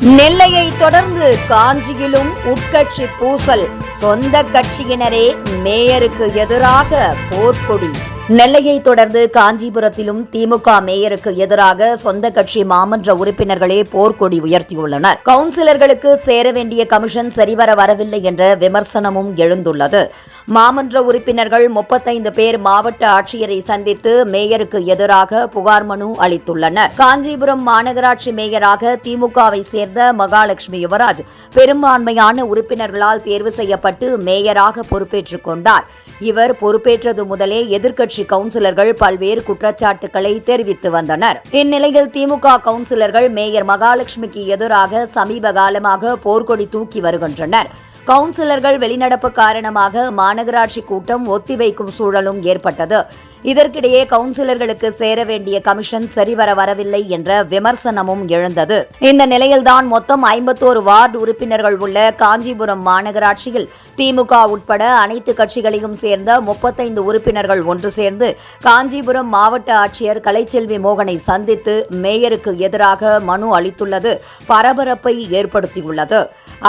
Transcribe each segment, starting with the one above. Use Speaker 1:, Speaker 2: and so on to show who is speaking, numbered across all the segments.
Speaker 1: நெல்லையை தொடர்ந்து காஞ்சியிலும் உட்கட்சி பூசல். சொந்த கட்சியினரே மேயருக்கு எதிராக போர்க்கொடி. நெல்லையை தொடர்ந்து காஞ்சிபுரத்திலும் திமுக மேயருக்கு எதிராக சொந்த கட்சி மாமன்ற உறுப்பினர்களே போர்க்கொடி உயர்த்தியுள்ளனர். கவுன்சிலர்களுக்கு சேர வேண்டிய கமிஷன் சரிவர வரவில்லை என்ற விமர்சனமும் எழுந்துள்ளது. மாமன்ற உறுப்பினர்கள் முப்பத்தைந்து பேர் மாவட்ட ஆட்சியரை சந்தித்து மேயருக்கு எதிராக புகார் மனு அளித்துள்ளனர். காஞ்சிபுரம் மாநகராட்சி மேயராக திமுகவை சேர்ந்த மகாலட்சுமி யுவராஜ் பெரும்பான்மையான உறுப்பினர்களால் தேர்வு செய்யப்பட்டு மேயராக பொறுப்பேற்றுக் கொண்டார். இவர் பொறுப்பேற்றது முதலே எதிர்க்கட்சி கவுன்சிலர்கள் பல்வேறு குற்றச்சாட்டுகளை தெரிவித்து வந்தனர். இந்நிலையில் திமுக கவுன்சிலர்கள் மேயர் மகாலட்சுமிக்கு எதிராக சமீப காலமாக போர்க்கொடி தூக்கி வருகின்றனர். கவுன்சிலர்கள் வெளிநடப்பு காரணமாக மாநகராட்சி கூட்டம் ஒத்திவைக்கும் சூழலும் ஏற்பட்டது. இதற்கிடையே கவுன்சிலர்களுக்கு சேர வேண்டிய கமிஷன் சரிவர வரவில்லை என்ற விமர்சனமும் எழுந்தது. இந்த நிலையில்தான் மொத்தம் ஐம்பத்தோரு வார்டு உறுப்பினர்கள் உள்ள காஞ்சிபுரம் மாநகராட்சியில் திமுக உட்பட அனைத்து கட்சிகளையும் சேர்ந்த முப்பத்தைந்து உறுப்பினர்கள் ஒன்று சேர்ந்து காஞ்சிபுரம் மாவட்ட ஆட்சியர் கலைச்செல்வி மோகனை சந்தித்து மேயருக்கு எதிராக மனு அளித்துள்ளது. பரபரப்பை ஏற்படுத்தியுள்ளது.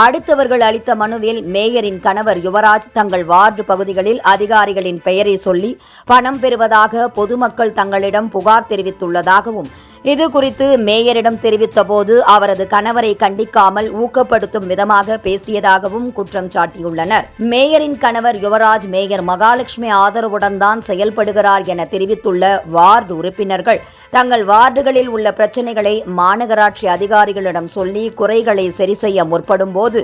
Speaker 1: அடுத்தவர்கள் அளித்த மனுவில் மேயரின் கணவர் யுவராஜ் தங்கள் வார்டு பகுதிகளில் அதிகாரிகளின் பெயரை சொல்லி பணம் பெறுவதாக பொதுமக்கள் தங்களிடம் புகார் தெரிவித்துள்ளதாகவும் இது குறித்து மேயரிடம் தெரிவித்தபோது அவரது கணவரை கண்டிக்காமல் ஊக்கப்படுத்தும் விதமாக பேசியதாகவும் குற்றம் சாட்டியுள்ளனர். மேயரின் கணவர் யுவராஜ் மேயர் மகாலட்சுமி ஆதரவுடன் தான் செயல்படுகிறார் என தெரிவித்துள்ள வார்டு உறுப்பினர்கள் தங்கள் வார்டுகளில் உள்ள பிரச்சினைகளை மாநகராட்சி அதிகாரிகளிடம் சொல்லி குறைகளை சரி செய்ய முற்படும் போது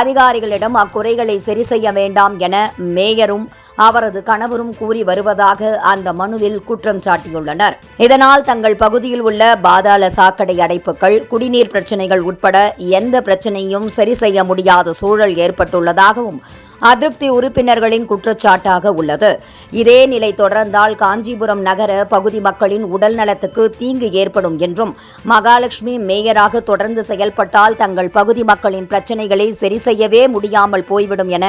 Speaker 1: அதிகாரிகளிடம் அக்குறைகளை சரி செய்ய வேண்டாம் என மேயரும் அவரது கணவரும் கூறி வருவதாக அந்த மனுவில் குற்றம் சாட்டியுள்ளனர். இதனால் தங்கள் பகுதியில் உள்ள பாதாள சாக்கடை அடைப்புகள் குடிநீர் பிரச்சினைகள் உட்பட எந்த பிரச்சனையும் சரி செய்ய முடியாத சூழல் ஏற்பட்டுள்ளதாகவும் அதிருப்தி உறுப்பினர்களின் குற்றச்சாட்டாக உள்ளது. இதே நிலை தொடர்ந்தால் காஞ்சிபுரம் நகர பகுதி மக்களின் உடல் நலத்துக்கு தீங்கு ஏற்படும் என்றும் மகாலட்சுமி மேயராக தொடர்ந்து செயல்பட்டால் தங்கள் பகுதி மக்களின் பிரச்சினைகளை சரி செய்யவே முடியாமல் போய்விடும் என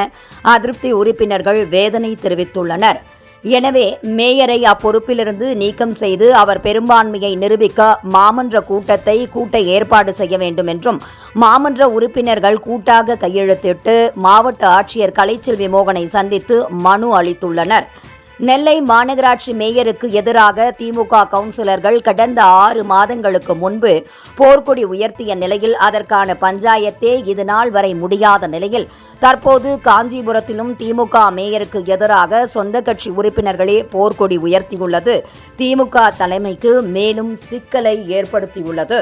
Speaker 1: அதிருப்தி உறுப்பினர்கள் வேதனை தெரிவித்துள்ளனர். எனவே மேயரை அப்பொறுப்பிலிருந்து நீக்கம் செய்து அவர் பெரும்பான்மையை நிரூபிக்க மாமன்ற கூட்டத்தை கூட்ட ஏற்பாடு செய்ய வேண்டும் என்றும் மாமன்ற உறுப்பினர்கள் கூட்டாக கையெழுத்திட்டு மாவட்ட ஆட்சியர் கலைச்செல்வி மோகனை சந்தித்து மனு அளித்துள்ளனர். நெல்லை மாநகராட்சி மேயருக்கு எதிராக திமுக கவுன்சிலர்கள் கடந்த ஆறு மாதங்களுக்கு முன்பு போர்க்கொடி உயர்த்திய நிலையில் அதற்கான பஞ்சாயத்தே இதுநாள் வரை முடியாத நிலையில் தற்போது காஞ்சிபுரத்திலும் திமுக மேயருக்கு எதிராக சொந்த கட்சி உறுப்பினர்களே போர்க்கொடி உயர்த்தியுள்ளது. திமுக தலைமைக்கு மேலும் சிக்கலை ஏற்படுத்தியுள்ளது.